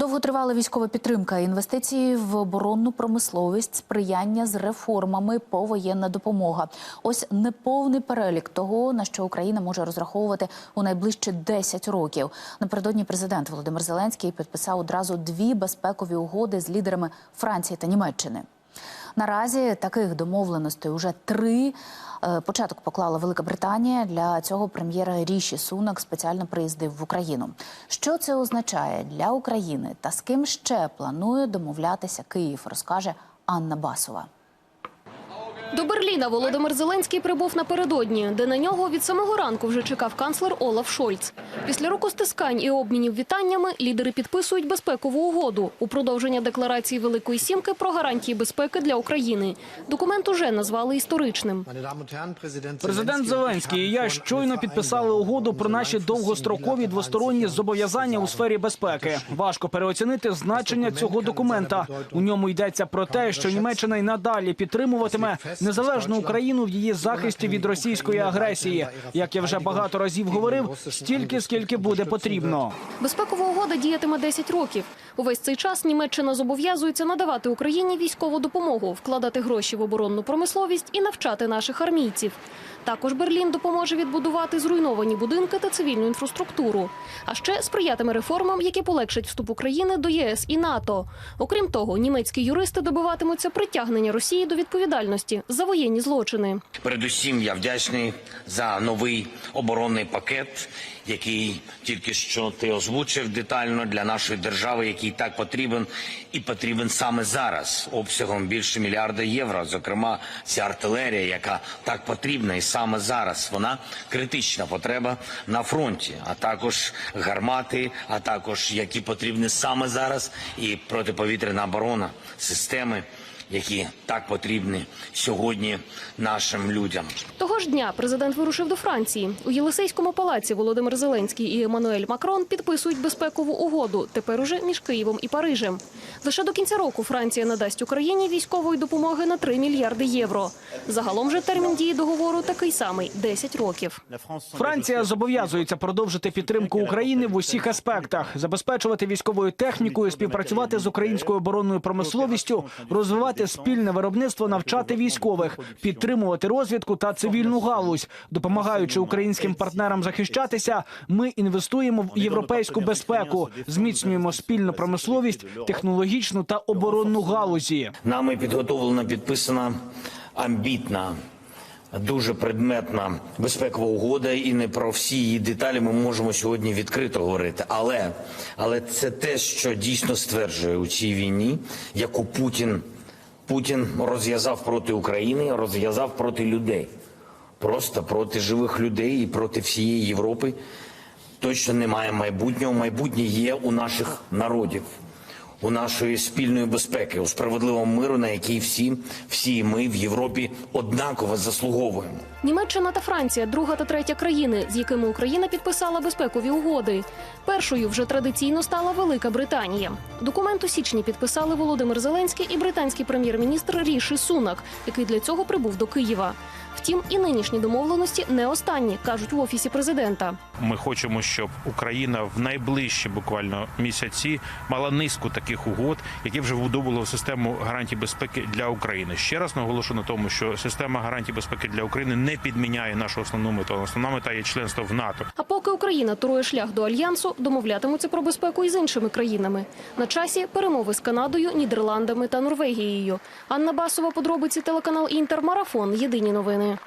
Довготривала військова підтримка, інвестиції в оборонну промисловість, сприяння з реформами, повоєнна допомога. Ось неповний перелік того, на що Україна може розраховувати у найближчі 10 років. Напередодні президент Володимир Зеленський підписав одразу дві безпекові угоди з лідерами Франції та Німеччини. Наразі таких домовленостей уже три. Е, Початок поклала Велика Британія. Для цього прем'єра Ріші Сунак спеціально приїздив в Україну. Що це означає для України та з ким ще планує домовлятися Київ, розкаже Анна Басова. До Берліна Володимир Зеленський прибув напередодні, де на нього від самого ранку вже чекав канцлер Олаф Шольц. Після рукостискань і обмінів вітаннями лідери підписують безпекову угоду у продовження декларації Великої Сімки про гарантії безпеки для України. Документ уже назвали історичним. Президент Зеленський і я щойно підписали угоду про наші довгострокові двосторонні зобов'язання у сфері безпеки. Важко переоцінити значення цього документа. У ньому йдеться про те, що Німеччина й надалі підтримуватиме незалежну Україну в її захисті від російської агресії. Як я вже багато разів говорив, стільки скільки буде потрібно. Безпекова угода діятиме 10 років. Увесь цей час Німеччина зобов'язується надавати Україні військову допомогу, вкладати гроші в оборонну промисловість і навчати наших армійців. Також Берлін допоможе відбудувати зруйновані будинки та цивільну інфраструктуру. А ще сприятиме реформам, які полегшать вступ України до ЄС і НАТО. Окрім того, німецькі юристи добиватимуться притягнення Росії до відповідальності за воєнні злочини. Передусім, я вдячний за новий оборонний пакет, який тільки що ти озвучив детально для нашої держави, який так потрібен і потрібен саме зараз, обсягом більше мільярда євро. Зокрема, ця артилерія, яка так потрібна, і саме зараз вона критична потреба на фронті, а також гармати, а також які потрібні саме зараз, і протиповітряна оборона, системи які так потрібні сьогодні нашим людям. Того ж дня президент вирушив до Франції. У Єлисейському палаці Володимир Зеленський і Еммануель Макрон підписують безпекову угоду. Тепер уже між Києвом і Парижем. Лише до кінця року Франція надасть Україні військової допомоги на 3 мільярди євро. Загалом же термін дії договору такий самий 10 років. Франція зобов'язується продовжити підтримку України в усіх аспектах, забезпечувати військовою технікою, співпрацювати з українською оборонною промисловістю, розвивати спільне виробництво, навчати військових, підтримувати розвідку та цивільну галузь, допомагаючи українським партнерам захищатися. Ми інвестуємо в європейську безпеку, зміцнюємо спільну промисловість, технологічну та оборонну галузі. Нами підготовлена підписана амбітна. Дуже предметна безпекова угода, і не про всі її деталі ми можемо сьогодні відкрито говорити. Але, але це те, що дійсно стверджує у цій війні, яку Путін, Путін розв'язав проти України, розв'язав проти людей, просто проти живих людей і проти всієї Європи. Точно немає майбутнього. Майбутнє є у наших народів, у нашої спільної безпеки, у справедливому миру, на який всі, всі ми в Європі однаково заслуговуємо. Німеччина та Франція друга та третя країни, з якими Україна підписала безпекові угоди. Першою вже традиційно стала Велика Британія. Документ у січні підписали Володимир Зеленський і британський прем'єр-міністр Ріші Сунак, який для цього прибув до Києва. Втім, і нинішні домовленості не останні, кажуть в офісі президента. Ми хочемо, щоб Україна в найближчі буквально місяці мала низку таких угод, які вже вбудовували систему гарантій безпеки для України. Ще раз наголошу на тому, що система гарантій безпеки для України не підміняє нашу основну мету. Основна мета є членство в НАТО. А поки Україна турує шлях до альянсу, домовлятимуться про безпеку і з іншими країнами. На часі перемови з Канадою, Нідерландами та Норвегією. Анна Басова, подробиці телеканал Інтер Марафон. Єдині новини.